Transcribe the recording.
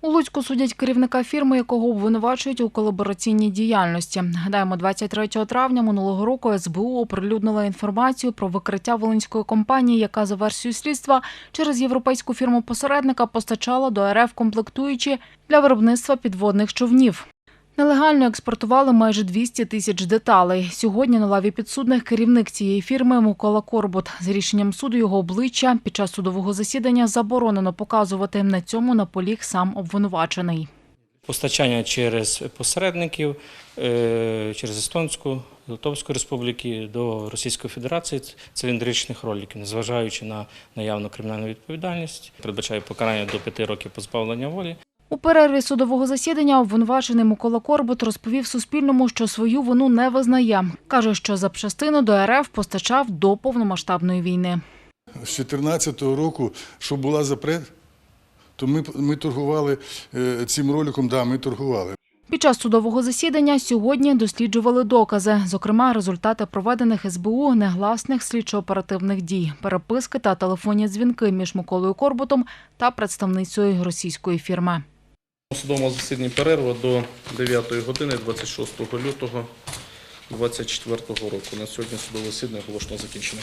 У Луцьку судять керівника фірми, якого обвинувачують у колабораційній діяльності. Гадаємо, 23 травня минулого року СБУ оприлюднила інформацію про викриття волинської компанії, яка за версією слідства через європейську фірму посередника постачала до РФ комплектуючі для виробництва підводних човнів. Нелегально експортували майже 200 тисяч деталей. Сьогодні на лаві підсудних керівник цієї фірми Микола Корбут. За рішенням суду його обличчя під час судового засідання заборонено показувати. На цьому наполіг сам обвинувачений. Постачання через посередників, е, через Естонську, Литовську республіки до Російської Федерації циліндричних роликів, незважаючи на наявну кримінальну відповідальність, передбачає покарання до п'яти років позбавлення волі. У перерві судового засідання обвинувачений Микола Корбут розповів Суспільному, що свою вину не визнає. Каже, що запчастину до РФ постачав до повномасштабної війни. З 2014 року, що була запрет, то ми, ми торгували е, цим роликом, да, ми торгували. Під час судового засідання сьогодні досліджували докази, зокрема результати проведених СБУ негласних слідчо-оперативних дій, переписки та телефонні дзвінки між Миколою Корбутом та представницею російської фірми. Судовому засіданні перерва до 9 години 26 лютого 2024 року. На сьогодні судове засідання оголошено закінчено.